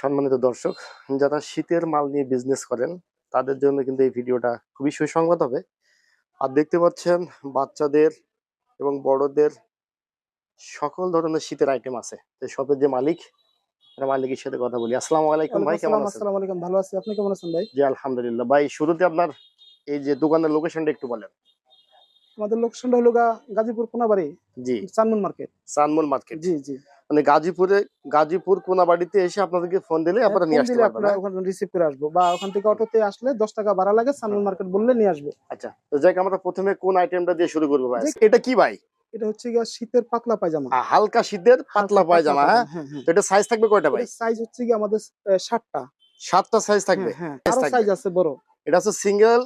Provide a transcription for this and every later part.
সম্মানিত দর্শক যারা শীতের মাল নিয়ে বিজনেস করেন তাদের জন্য কিন্তু এই ভিডিওটা খুবই সুসংবাদ হবে। আর দেখতে পাচ্ছেন বাচ্চাদের এবং বড়দের সকল ধরনের শীতের আইটেম আছে। শপের যে মালিক মালিকের সাথে কথা বলি। আসসালামু আলাইকুম ভাই কেমন আছেন আসসালামু আলাইকুম ভালো আছি। আপনি কেমন আছেন ভাই? জি আলহামদুলিল্লাহ। ভাই শুরুতে আপনার এই যে দোকানের লোকেশনটা একটু বলেন। আমাদের লোকেশনটা হলো গাজীপুর কোনাবাড়ি জি। চানমুন মার্কেট সানমুল মার্কেট জি জি। মানে গাজীপুরে গাজীপুর কোনাবাড়িতে এসে আপনাদেরকে ফোন দিলে আপনারা নিয়ে আসতে পারবেন হ্যাঁ? ওখানে রিসিভ করে আসব। বা ওখান থেকে অটোতে আসলে দশ টাকা ভাড়া লাগে চানমুন মার্কেট বললে নিয়ে আসব। আচ্ছা তো যাক আমরা প্রথমে কোন আইটেমটা দিয়ে শুরু করব ভাই? এটা কি ভাই? এটা হচ্ছে গিয়া শীতের পাতলা পায়জামা। হালকা শীতের পাতলা পায়জামা হ্যাঁ? হ্যাঁ হ্যাঁ। তো এটা সাইজ থাকবে কয়টা ভাই? সাইজ হচ্ছে কি আমাদের ষাটটা সাতটা। সাইজ থাকবে? হ্যাঁ। সাইজ আছে বড়। এটা হচ্ছে সিঙ্গেল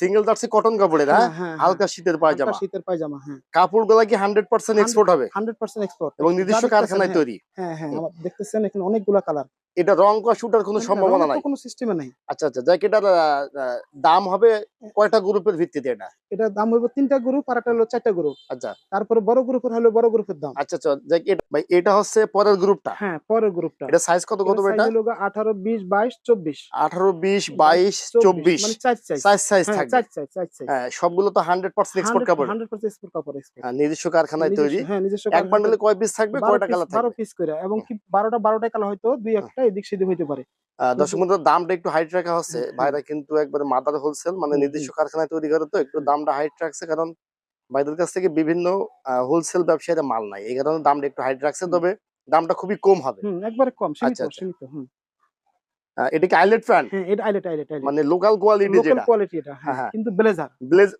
সিঙ্গেল জার্সি কটন কাপড়ের হ্যাঁ? হ্যাঁ হালকা শীতের পায়জামা। শীতের পায়জামা হ্যাঁ। কাপড়গুলো কি হান্ড্রেড পার্সেন্ট এক্সপোর্ট হবে? হান্ড্রেড পার্সেন্ট এক্সপোর্ট এবং নির্দিষ্ট কারখানায় তৈরি। হ্যাঁ হ্যাঁ দেখতেছেন এখানে অনেকগুলা কালার। এটা রং করা শুটার কোনো সম্ভাবনা নাই? কোনো সিস্টেমে নাই। আচ্ছা আচ্ছা যাক এটার দাম হবে কয়টা গ্রুপের ভিত্তিতে এটা? এটা দাম হইব তিনটা গ্রুপ আর একটা হলো চারটা গ্রুপ। আচ্ছা। তারপরে বড় গ্রুপের হলো বড় গ্রুপের দাম। আচ্ছা আচ্ছা যাক ভাই এটা হচ্ছে পরের গ্রুপটা? হ্যাঁ পরের গ্রুপটা। এটা সাইজ কত কত এটা আঠারো বিশ বাইশ চব্বিশ। আঠারো বিশ বাইশ চব্বিশ মানে চার সাইজ সাইজ সাইজ থাকবে। চার সাইজ চার সাইজ হ্যাঁ সবগুলো তো হান্ড্রেড পার্সেন্ট এক্সপোর্ট কাপড় হান্ড্রেড পার্সেন্ট এক্সপোর্ট কাপড়। হ্যাঁ, নিজস্ব কারখানায় তৈরি। হ্যাঁ নিজস্ব এক বান্ডেলে কয় পিস থাকবে? কয়টা কালার থাকবে? পিস করে এবং কি বারোটা বারোটা কালার হয়তো দুই একটা এদিক সেদিক হইতে পারে। দর্শক দামটা একটু হাইট রাখা হচ্ছে। ভাইরা কিন্তু একবারে মাদার হোলসেল মানে নির্দিষ্ট কারখানায় তৈরি করে তো একটু দামটা হাইট রাখছে কারণ ভাইদের কাছ থেকে বিভিন্ন হোলসেল ব্যবসায়ীরা মাল নাই এই কারণে দামটা একটু হাইট রাখছে তবে দামটা খুবই কম হবে। একবারে কম সীমিত আচ্ছা, আচ্ছা। সীমিত হুম আহ, এটা কি আইলেট হ্যাঁ এটা আইলেট আইলেট মানে লোকাল কোয়ালিটি লোকাল কোয়ালিটি এটা হ্যাঁ, হ্যাঁ হ্যাঁ। কিন্তু blazer blaze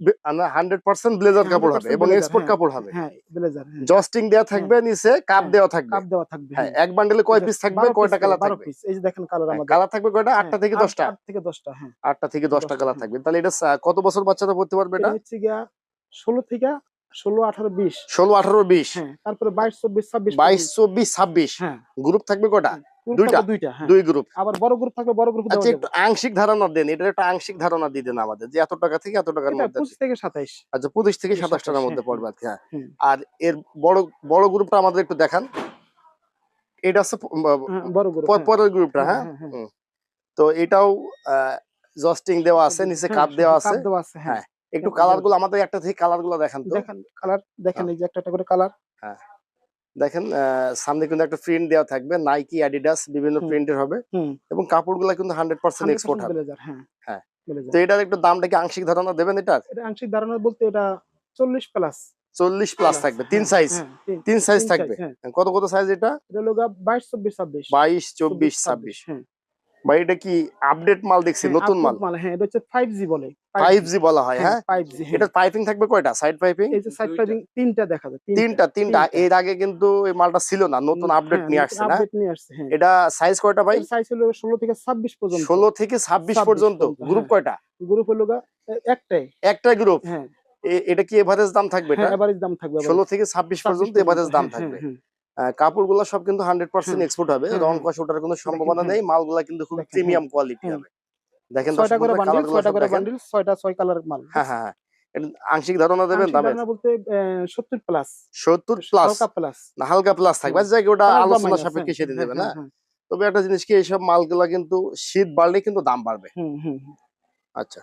hundred percent blazer কাপড় হবে এবং এক্সপোর্ট হ্যাঁ, কাপড় হবে। হ্যাঁ ব্লেজার হ্যাঁ। জস্টিং দেওয়া থাকবে নিচে কাপ হ্যাঁ, দেওয়া থাকবে। কাপ দেওয়া থাকবে হ্যাঁ এক বান্ডেলে কয় পিস থাকবে কয়টা কালার থাকবে? পিস এই যে দেখেন কালার আমাদের। কালার থাকবে কয়টা? হ্যাঁ, আটটা থেকে আট- দশটা। আট থেকে দশটা হ্যাঁ। আটটা থেকে দশটা দশটা, কালার হ্যাঁ। থাকবে। তাহলে এটা কত বছর বাচ্চারা পড়তে পারবে এটা? হচ্ছে গিয়া ষোলো থেকে ষোলো আঠারো বিশ। ষোলো আঠারো বিশ। হ্যাঁ তারপরে বাইশ চব্বিশ ছাব্বিশ বাইশ পর্যন্ত। চব্বিশ ছাব্বিশ। হ্যাঁ। গ্রুপ থাকবে কটা group দুইটা? দুইটা হ্যাঁ। দুই গ্রুপ আবার বড় গ্রুপ থাকলে বড় গ্রুপ আচ্ছা একটু আংশিক ধারণা দেন এটা একটা আংশিক ধারণা দিয়ে দেন আমাদের যে এত টাকা থেকে এত টাকার মধ্যে থেকে আচ্ছা থেকে টাকার মধ্যে হ্যাঁ, পড়বে হ্যাঁ। আর এর বড় বড় গ্রুপটা আমাদের একটু দেখান। এটা হচ্ছে হ্যাঁ, বড় গ্রুপ পরের গ্রুপটা হ্যাঁ তো এটাও জস্টিং দেওয়া আছে নিচে কাপ দেওয়া আছে। কাপ দেওয়া আছে হ্যাঁ। হ্যাঁ, একটু কালারগুলো আমাদের একটা থেকে কালারগুলো দেখান তো। দেখেন কালার দেখেন হ্যাঁ। এই যে একটা একটা করে কালার দেখেন সামনে কিন্তু একটা প্রিন্ট দেওয়া থাকবে নাইকি অ্যাডিডাস বিভিন্ন প্রিন্ট প্রিন্টের হবে এবং কাপড়গুলো কিন্তু হান্ড্রেড পার্সেন্ট এক্সপোর্ট হবে। হ্যাঁ হ্যাঁ। তো এটার একটু দামটা কি আংশিক ধারণা দেবেন এটা আংশিক ধারণা বলতে এটা চল্লিশ প্লাস চল্লিশ প্লাস থাকবে তিন সাইজ তিন সাইজ থাকবে। হ্যাঁ। কত কত সাইজ এটা? বাইশ চব্বিশ ছাব্বিশ। বাইশ চব্বিশ ছাব্বিশ হ্যাঁ বা এটা কি আপডেট মাল দেখছি? হ্যাঁ, নতুন মাল? মাল হ্যাঁ এটা হচ্ছে ফাইভ জি বলে। ফাইভ জি বলা হয় হ্যাঁ ফাইভ জি এটা পাইপিং থাকবে কয়টা? সাইড পাইপিং এই যে সাইড পাইপিং তিনটা দেখা যায় তিনটা। তিনটা। এর আগে কিন্তু এই মালটা ছিল না নতুন আপডেট নিয়ে আসছে না? আপডেট নিয়ে আসছে হ্যাঁ। এটা সাইজ কয়টা ভাই? সাইজ হলো ষোলো থেকে ছাব্বিশ পর্যন্ত। ষোলো থেকে ছাব্বিশ 26 পর্যন্ত। গ্রুপ হ্যাঁ। কয়টা? গ্রুপ হলো একটাই। একটা গ্রুপ হ্যাঁ। এটা কি এভারেজ দাম থাকবে এটা? হ্যাঁ এভারেজ দাম থাকবে ষোলো থেকে ছাব্বিশ পর্যন্ত এভারেজ দাম থাকবে। কাপড়গুলো সব কিন্তু হান্ড্রেড পার্সেন্ট হ্যাঁ। এক্সপোর্ট হবে। হ্যাঁ, রং হ্যাঁ। কষ ওঠার কোনো সম্ভাবনা হ্যাঁ। নেই। মালগুলা কিন্তু খুব প্রিমিয়াম কোয়ালিটি হবে। দেখেন করে বান্ডিল করে বান্ডিল কালার মাল। হ্যাঁ হ্যাঁ হ্যাঁ। আংশিক ধারণা দেবেন বলতে সত্তর প্লাস সত্তর প্লাস হালকা প্লাস না হালকা প্লাস থাকবে। আচ্ছা ওটা Plus আলোচনা সাপেক্ষে হ্যাঁ, হ্যাঁ, দেবে না হ্যাঁ, তবে একটা জিনিস কি এইসব মালগুলা কিন্তু শীত বাড়লে কিন্তু দাম বাড়বে। হুম, হুম, হুম। আচ্ছা।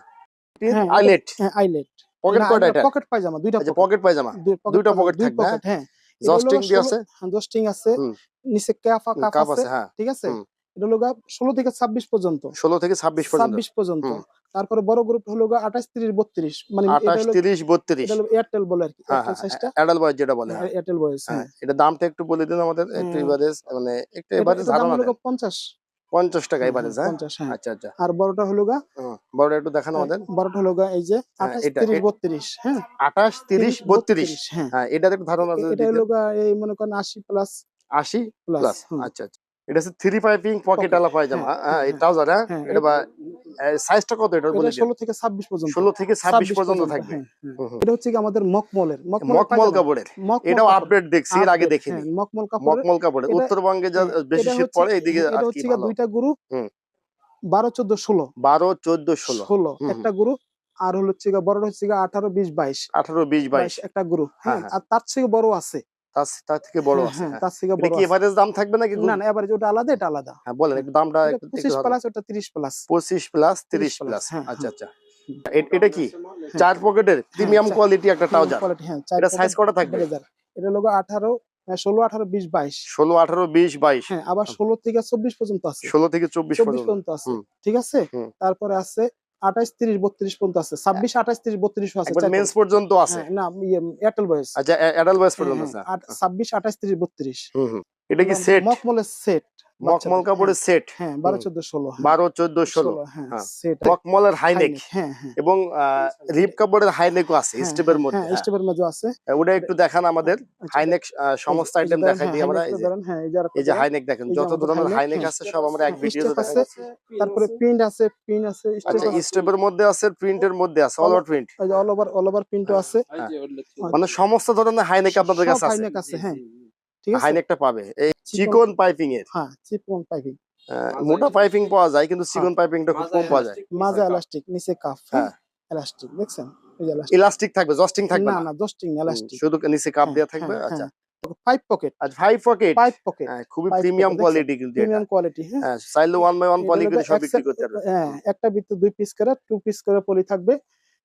হ্যাঁ, আইলেট হ্যাঁ, আইলেট পকেট কয়টা এটা? পকেট পায়জামা দুইটা আচ্ছা পকেট পায়জামা। দুইটা পায়জামা, pocket দুই থাকবে, হ্যাঁ। হলো জস্টিং দি আছে? হ্যাঁ, জস্টিং আছে। নিচে কাফা কাপ আছে হ্যাঁ। ঠিক আছে? এটা হলো গা ষোলো থেকে ছাব্বিশ পর্যন্ত। ষোলো থেকে ছাব্বিশ পর্যন্ত। ছাব্বিশ পর্যন্ত। হুম। তারপরে বড় গ্রুপ হলো গা আঠাশ তিরিশ বত্রিশ। মানে এটা আঠাশ হলো তিরিশ বত্রিশ। এটা হলো এয়ারটেল বলে আর কি হ্যাঁ এয়ারটেল সাইজটা অ্যাডাল বয়স যেটা বলে হ্যাঁ এয়ারটেল বয়েজ হ্যাঁ। হ্যাঁ এটা দামটা একটু বলে দিন আমাদের একটু এভারেজ মানে একটু এভারেজ ধারণা হলো দেন। গা পঞ্চাশ টাকা হ্যাঁ, এভারেজ হ্যাঁ, হ্যাঁ হ্যাঁ। আচ্ছা আচ্ছা। আর বড়টা হলো গা? হুম, বড় একটু দেখানো আমাদের। বড়টা হলো গা এই যে এটা- তিরিশ বত্রিশ হ্যাঁ? আঠাশ তিরিশ বত্রিশ হ্যাঁ। হ্যাঁ এটার একটু ধারণা এটা হলো গা এই মনে করেন আশি প্লাস আশি প্লাস আচ্ছা আচ্ছা। এটা হচ্ছে থ্রি পাইপিং পকেট আলা পায়জামা। হ্যাঁ, হ্যাঁ এই ট্রাউজার হ্যাঁ? হ্যাঁ, এটা বা সাইজটা কত এটা বলে এটা দিন? ষোলো থেকে ছাব্বিশ পর্যন্ত। ষোলো থেকে 26 পর্যন্ত থাকবে। এটা হচ্ছে কি আমাদের মকমলের মকমল কাপড়ের। এটাও আপডেট দেখছি এর আগে দেখিনি। মকমল কাপড় মকমল কাপড়ের। উত্তরবঙ্গে যা বেশি শীত পড়ে এইদিকে এটা হচ্ছে দুইটা গ্রুপ। বারো চোদ্দ ষোলো। বারো চোদ্দ ষোলো। ষোলো হুম, একটা গ্রুপ আর হলো হচ্ছে বড়টা হচ্ছে আঠারো বিশ বাইশ। আঠারো বিশ বাইশ। একটা গ্রুপ হ্যাঁ, আর তার থেকে বড় আছে তার তার থেকে বড় হ্যাঁ, আছে হ্যাঁ, হ্যাঁ। তার থেকে বড় কি এভারেজ দাম থাকবে নাকি না না এবারে ওটা আলাদা এটা আলাদা। হ্যাঁ বলেন একটু দামটা প্লাস ওটা প্লাস প্লাস তিরিশ 30 প্লাস আচ্ছা। আচ্ছা। এটা কি? চার পকেটের প্রিমিয়াম কোয়ালিটি একটা ট্রাউজার হ্যাঁ এটা কটা থাকবে? এটা লোগো ষোলো আঠারো বিশ বাইশ। ষোলো আঠারো বিশ বাইশ। হ্যাঁ আবার ষোলো থেকে চব্বিশ পর্যন্ত আছে। ষোলো থেকে চব্বিশ পর্যন্ত। আছে ঠিক আছে? তারপরে আছে আঠাইশ তিরিশ বত্রিশ পর্যন্ত আছে। ছাব্বিশ আঠাইশ তিরিশ বত্রিশ আছে। একবার মেন্স পর্যন্ত আছে। হ্যাঁ, না এয়ারটেল বয়স আচ্ছা এয়ারটেল বয়স পর্যন্ত আছে। ছাব্বিশ আঠাইশ তিরিশ বত্রিশ। হুম হুম। এটা কি সেট মকমলের সেট মকমল কাপড়ের সেট হ্যাঁ বারো চোদ্দ ষোলো বারো চোদ্দ ষোলো হ্যাঁ হ্যাঁ। সেট মকমলের হাইনেক হ্যাঁ হ্যাঁ। এবং রিপ কাপড়ের হাইনেকও আছে হ্যাঁ, স্টেপের মধ্যে। হ্যাঁ স্টেপের মধ্যে আছে। হ্যাঁ। ওটা একটু দেখান আমাদের। হাইনেক সমস্ত আইটেম দেখাই হ্যাঁ, দিই আমরা এই যে হ্যাঁ। হাইনেক দেখেন যত ধরনের হাইনেক, হ্যাঁ। আছে সব আমরা এক হ্যাঁ, ভিডিও আছে, তারপরে প্রিন্ট আছে প্রিন্ট আছে স্টেপ আচ্ছা স্টেপের মধ্যে আছে প্রিন্টের মধ্যে আছে all over print all over all over প্রিন্টও আছে। মানে সমস্ত ধরনের হাইনেক আপনাদের কাছে আছে। হাইনেক আছে হ্যাঁ। ঠিক আছে? হাইনেকটা পাবে। এই চিকন- চিকন পাইপিং এর। হ্যাঁ চিপন পাইপিং। আহ, মোটা পাইপিং পাওয়া যায় কিন্তু চিকন পাইপিংটা খুব কম পাওয়া যায়। মাঝে এলাস্টিক নিচে কাফ হ্যাঁ। হ্যাঁ। এলাস্টিক দেখছেন? এই যে এলাস্টিক ইলাস্টিক থাকবে জস্টিং থাকবে না না? না দশটিং এলাস্টিক শুধু নিচে কাপ দেওয়া থাকবে? আচ্ছা। ফাইভ পকেট আচ্ছা ফাইভ পকেট ফাইভ পকেট খুবই প্রিমিয়াম কোয়ালিটি কিন্তু প্রিমিয়াম কোয়ালিটি হ্যাঁ। হ্যাঁ চাইলে ওয়ান বাই ওয়ান পলি হলো সব বিক্রি করতে পারবে হ্যাঁ একটা ভিতরে দুই পিস করে টু পিস করে পলি থাকবে।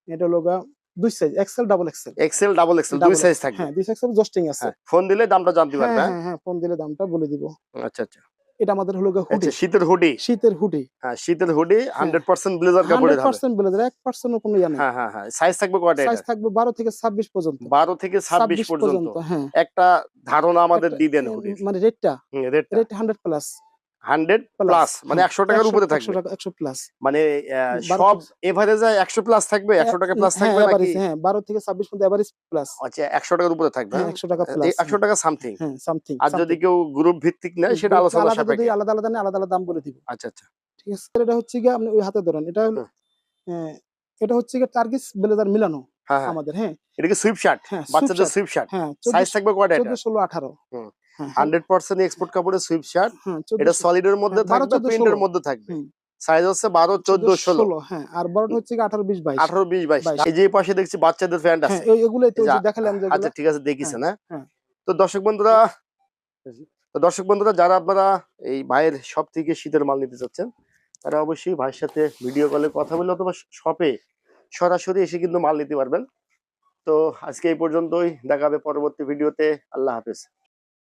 এটা লোগা দুই size XL double XL XL double XL দুই সাইজ থাকবে। হ্যাঁ দুই এক্সেল জস্টিং আছে। হ্যাঁ ফোন দিলে দামটা জানতে হ্যাঁ পারবে হ্যাঁ? হ্যাঁ ফোন দিলে দামটা বলে দিব। হ্যাঁ? আচ্ছা আচ্ছা। এটা আমাদের হলো হুডি আচ্ছা শীতের হুডি শীতের হুডি হ্যাঁ শীতের হুডি হান্ড্রেড পার্সেন্ট ব্লেজার কাপড়ের হান্ড্রেড হবে। পার্সেন্ট বলে দেয় এক পার্সেন্ট কোনো ইয়া নেই। হ্যাঁ হ্যাঁ হ্যাঁ সাইজ থাকবে কয়টা সাইজ থাকবে বারো থেকে ছাব্বিশ পর্যন্ত। বারো থেকে ছাব্বিশ পর্যন্ত। হ্যাঁ। একটা ধারণা আমাদের দিয়ে দেন হুডির মানে রেটটা rate rate hundred plus hundred plus মানে হ্যাঁ, একশো টাকার উপরে থাকবে। একশো প্লাস। মানে সব এভারেজে একশো প্লাস থাকবে একশো টাকা প্লাস হ্যাঁ থাকবে নাকি হ্যাঁ বারো থেকে ছাব্বিশ পর্যন্ত এভারেজ প্লাস আচ্ছা একশো টাকার উপরে থাকবে হ্যাঁ হ্যাঁ? একশো টাকা একশো টাকা সামথিং হ্যাঁ সামথিং আর যদি কেউ গ্রুপ ভিত্তিক নেয় সেটা আলাদা সাপেক্ষে। আলাদা আলাদা আলাদা আলাদা দাম বলে দিব। আচ্ছা আচ্ছা। ঠিক আছে এটা হচ্ছে গিয়ে আপনি ওই হাতে ধরেন। এটা হলো হ্যাঁ, এটা হচ্ছে গিয়ে টার্গিস ব্লেজার মিলানো হ্যাঁ হ্যাঁ। আমাদের হ্যাঁ। এটা কি সুইপ শার্ট হ্যাঁ বাচ্চাদের সুইপ শার্ট হ্যাঁ সাইজ থাকবে কয়টা এটা? চোদ্দ ষোলো আঠারো। হুম। হ্যাঁ, হান্ড্রেড পার্সেন্ট এক্সপোর্ট কাপড়ের সুইপ শার্ট হ্যাঁ, এটা ষোলো। সলিডের মধ্যে হ্যাঁ, থাকবে প্রিন্টের ষোলো। মধ্যে থাকবে। সাইজ হচ্ছে বারো চোদ্দ ষোলো। হ্যাঁ আর হচ্ছে আঠারো বিশ বাইশ। আঠারো বিশ বাইশ। এই যে পাশে দেখছি বাচ্চাদের প্যান্ট হ্যাঁ আছে। দেখালাম আচ্ছা ঠিক আছে হ্যাঁ হ্যাঁ। তো দর্শক বন্ধুরা তো দর্শক বন্ধুরা যারা আপনারা এই ভাইয়ের সব থেকে শীতের মাল নিতে চাচ্ছেন তারা অবশ্যই ভাইয়ের সাথে ভিডিও কলে কথা বলে অথবা শপে সরাসরি এসে কিন্তু মাল নিতে পারবেন। তো আজকে এই পর্যন্তই। দেখা হবে পরবর্তী ভিডিওতে আল্লাহ হাফেজ।